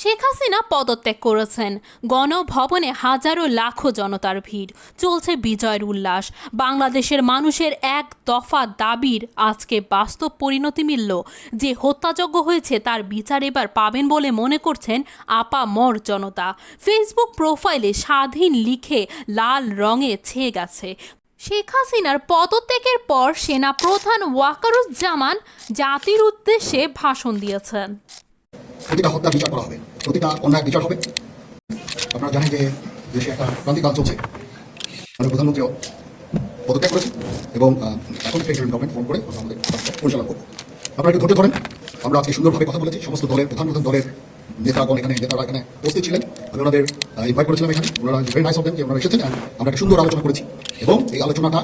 শেখ হাসিনা পদত্যাগ করেছেন। গণভবনে হাজারো লাখো জনতার ভিড়। চলছে বিজয়ের উল্লাস। বাংলাদেশের মানুষের এক দফা দাবির আজকে বাস্তব পরিণতি মিলল। যে হত্যাযজ্ঞ হয়েছে তার বিচার এবার পাবেন বলে মনে করছেন আপা মর জনতা। ফেসবুক প্রোফাইলে স্বাধীন লিখে লাল রঙে ছেয়ে গেছে। শেখ হাসিনার পদত্যাগের পর সেনা প্রধান ওয়াকারুজ্জামান জাতির উদ্দেশ্যে ভাষণ দিয়েছেন। প্রতিটা হত্যা বিচার করা হবে। প্রতিটা অন্যায় বিচার হবে। আপনারা জানেন যে দেশে একটা ক্রান্তিকাল চলছে। আমাদের প্রধানমন্ত্রীও পদত্যাগ করেছে এবং এখন ফেডারেল গভর্নমেন্ট ফোন করে আমাদের পরিচালনা করব। আপনারা একটু ধৈর্য ধরেন। আমরা আজকে সুন্দরভাবে কথা বলেছি। সমস্ত দলের, প্রধান প্রধান দলের নেতাগণ এখানে, নেতারা এখানে উপস্থিত ছিলেন। আমি ওনাদের ইনভাইট করেছিলাম এখানে। ওনারা ভেরি নাইস অফ যে ওনারা এসেছেন। আমরা একটা সুন্দর আলোচনা করেছি। এবং এই আলোচনাটা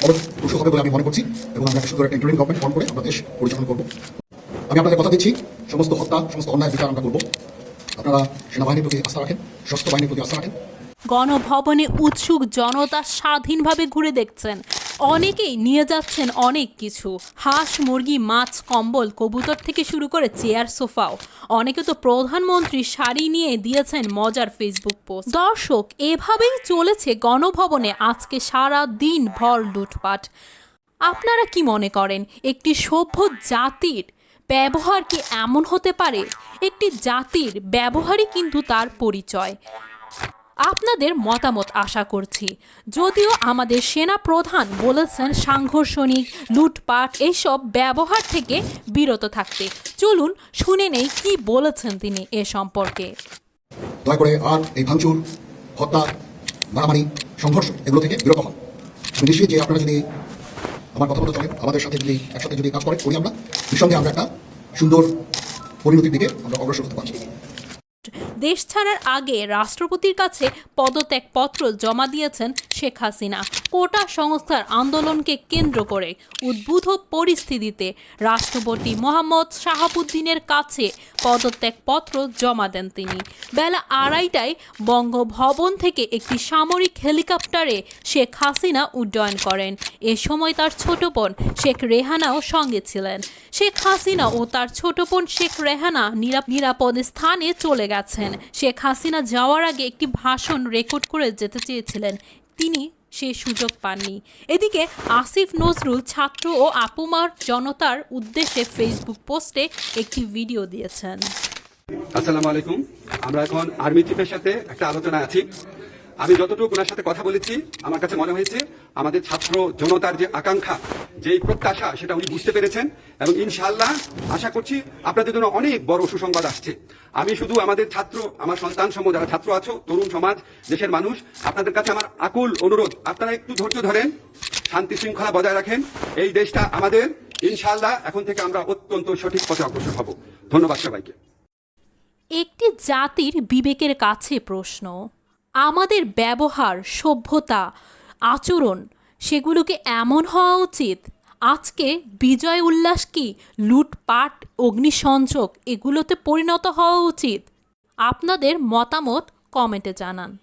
ফলপ্রসূ হবে বলে আমি মনে করছি। এবং আমরা একটা সুন্দর একটা ইন্টারিম গভর্নমেন্ট ফর্ম করে আমরা দেশ পরিচালনা করব। আমি আপনাদের কথা দিচ্ছি, সমস্ত হত্যা, সমস্ত অন্যায় বিচার আমরা করব। আপনারা সেনাবাহিনীর প্রতি আস্থা রাখেন, সশস্ত্র বাহিনীর প্রতি আস্থা রাখেন। গণভবনে উৎসুক জনতা স্বাধীনভাবে ঘুরে দেখছেন। অনেকেই নিয়ে যাচ্ছেন অনেক কিছু। হাঁস, মুরগি, মাছ, কম্বল, কবুতর থেকে শুরু করে চেয়ার, সোফাও। অনেকে তো প্রধানমন্ত্রী শাড়ি নিয়ে দিয়েছেন মজার ফেসবুক পোস্ট। দর্শক, এভাবেই চলেছে গণভবনে আজকে সারা দিন ভর লুটপাট। আপনারা কি মনে করেন, একটি সভ্য জাতির ব্যবহার কি এমন হতে পারে? একটি জাতির ব্যবহারই কিন্তু তার পরিচয়। আপনাদের মতামত আশা করছি। যদিও আমাদের সেনা প্রধান বলেছেন সাংঘর্ষণিক লুটপাট এইসব ব্যবহার থেকে বিরত থাকতে। চলুন শুনে নেই কি বলেছেন তিনি এ সম্পর্কে। দয়া করে আর এই ভাঙচুর, হত্যা, মারামারি, সংঘর্ষ এগুলো থেকে বিরত হন। নিশ্চিত যে আপনারা যদি আমার কথা বলতে চলেন আমাদের সাথে যদি একসাথে যদি কাজ করেন করি আমরা, নিঃসন্দেহে আমরা একটা সুন্দর পরিণতির দিকে আমরা অগ্রসর হতে পারছি। দেশ ছাড়ার আগে রাষ্ট্রপতির কাছে পদত্যাগপত্র জমা দিয়েছেন শেখ হাসিনা কোটা সংস্থার আন্দোলনকে কেন্দ্র করে উদ্ভূত পরিস্থিতিতে রাষ্ট্রপতি মোহাম্মদ শাহাবুদ্দিনের কাছে পদত্যাগপত্র জমা দেন তিনি। বেলা আড়াইটায় বঙ্গভবন থেকে একটি সামরিক হেলিকপ্টারে শেখ হাসিনা উড্ডয়ন করেন। এ সময় তার ছোট বোন শেখ রেহানাও সঙ্গে ছিলেন। শেখ হাসিনা ও তার ছোট বোন শেখ রেহানা নিরাপ- নিরাপদ স্থানে চলে গেছেন। শেখ হাসিনা যাওয়ার আগে একটি ভাষণ রেকর্ড করে যেতে চেয়েছিলেন। তিনি সে সুযোগ পাননি। এদিকে আসিফ নজরুল ছাত্র ও আপুমার জনতার উদ্দেশ্যে ফেসবুক পোস্টে একটি ভিডিও দিয়েছেন। আসসালামু আলাইকুম। আমরা এখন আর্মি চিফের সাথে একটা আলোচনা আছি। আমি যতটুকু ওনার সাথে কথা বলেছি, আমার কাছে মনে হয়েছে আমাদের ছাত্র জনতার যে আকাঙ্ক্ষা, যেই প্রত্যাশা, সেটা উনি বুঝতে পেরেছেন এবং ইনশাআল্লাহ আশা করছি আপনাদের জন্য অনেক বড় সুসংবাদ আসছে। আমি শুধু আমাদের ছাত্র, আমার সন্তান সম যারা ছাত্র আছো, তরুণ সমাজ, দেশের মানুষ, আপনাদের কাছে আমার আকুল অনুরোধ। আপনারা একটু ধৈর্য ধরেন, শান্তি শৃঙ্খলা বজায় রাখেন। এই দেশটা আমাদের, ইনশাআল্লাহ এখন থেকে আমরা অত্যন্ত সঠিক পথে অগ্রসর হব। ধন্যবাদ সবাইকে। একটি জাতির বিবেকের কাছে প্রশ্ন আমাদের ব্যবহার, সভ্যতা, আচরণ, সেগুলোকে এমন হওয়া উচিত, আজকে বিজয় উল্লাস কি, লুটপাট, অগ্নিসংযোগ, এগুলোতে পরিণত হওয়া উচিত? আপনাদের মতামত কমেন্টে জানান।